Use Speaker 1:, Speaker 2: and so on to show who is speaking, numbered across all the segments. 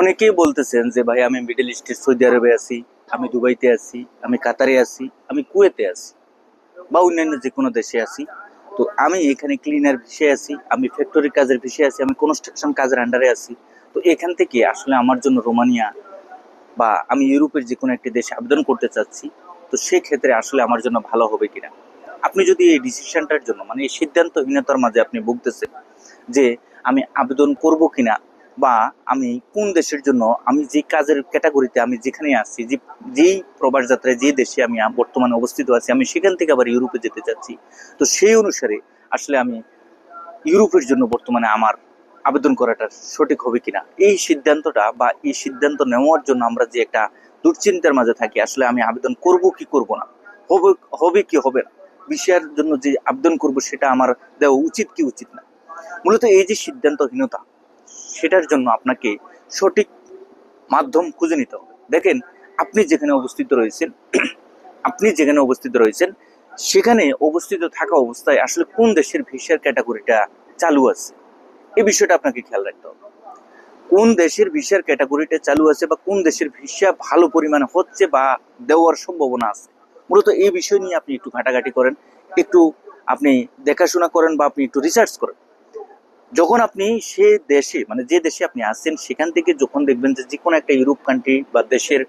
Speaker 1: অনেকেই বলতেছেন যে, ভাই, আমি মিডল ইস্টের সৌদি আরবে আছি, আমি দুবাইতে আছি, আমি কাতারে আছি, আমি কুয়েতে আছি বা অন্যান্য যে কোনো দেশে আছি। তো আমি এখানে ক্লিনার ভিসে আছি, আমি ফ্যাক্টরি কাজের ভিসে আছি, আমি কনস্ট্রাকশন কাজের আন্ডারে আছি। তো এখান থেকে আসলে আমার জন্য রোমানিয়া বা আমি ইউরোপের যে কোনো একটি দেশে আবেদন করতে চাচ্ছি, তো সেক্ষেত্রে আসলে আমার জন্য ভালো হবে কিনা? আপনি যদি এই ডিসিশনটার জন্য মানে এই সিদ্ধান্তহীনতার মাঝে আপনি ভুগতেছেন যে, আমি আবেদন করব কিনা বা আমি কোন দেশের জন্য, আমি যে কাজের ক্যাটাগরিতে আমি যেখানে আছি, যে, যেই প্রবাস যাত্রায় যে দেশে আমি বর্তমানে অবস্থিত আছি, আমি সেখান থেকে আবার ইউরোপে যেতে চাচ্ছি। তো সেই অনুসারে আসলে আমি ইউরোপের জন্য বর্তমানে আমার আবেদন করাটা সঠিক হবে কিনা? এই সিদ্ধান্তটা বা এই সিদ্ধান্ত নেওয়ার জন্য আমরা যে একটা দুশ্চিন্তার মাঝে থাকি, আসলে আমি আবেদন করব কি করব না? হবে হবে কি হবে না? বিষয়ের জন্য যে আবেদন করব সেটা আমার দেওয়া উচিত কি উচিত না? মূলত এই যে সিদ্ধান্তহীনতা সেটার জন্য আপনাকে সঠিক মাধ্যম খুঁজে নিতে হবে। দেখেন, আপনি যেখানে অবস্থিত রয়েছেন, আপনি যেখানে অবস্থিত রয়েছেন, সেখানে অবস্থিত থাকা অবস্থায় আসলে কোন দেশের ভিসার ক্যাটাগরিটা চালু আছে? এ বিষয়টা আপনাকে খেয়াল রাখতে হবে। কোন দেশের ভিসার ক্যাটাগরিটা চালু আছে বা কোন দেশের ভিসা ভালো পরিমাণে হচ্ছে বা দেওয়ার সম্ভাবনা আছে? মূলত এই বিষয় নিয়ে আপনি একটু ঘাটাঘাটি করেন, একটু আপনি দেখাশোনা করেন বা আপনি একটু রিসার্চ করেন। যখন আপনি সে দেশে মানে যে দেশে আপনি আছেন সেখান থেকে যখন দেখবেন যে যে কোনো একটা ইউরোপ কান্ট্রি বা দেশের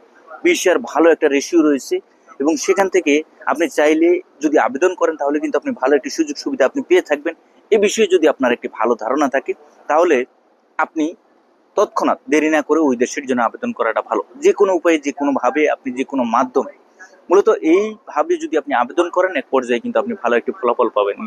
Speaker 1: ভিসার ভালো একটা রেশিও রয়েছে এবং সেখান থেকে আপনি চাইলে যদি আবেদন করেন, তাহলে কিন্তু আপনি ভালো একটি সুযোগ সুবিধা আপনি পেয়ে থাকবেন। এ বিষয়ে যদি আপনার একটি ভালো ধারণা থাকে, তাহলে আপনি তৎক্ষণাৎ দেরি না করে ওই দেশের জন্য আবেদন করাটা ভালো। যে কোনো উপায়ে যে কোনো ভাবে আপনি যে কোনো মাধ্যমে। মূলত এইভাবে যদি আপনি আবেদন করেন, এক পর্যায়ে কিন্তু আপনি ভালো একটি ফলাফল পাবেন।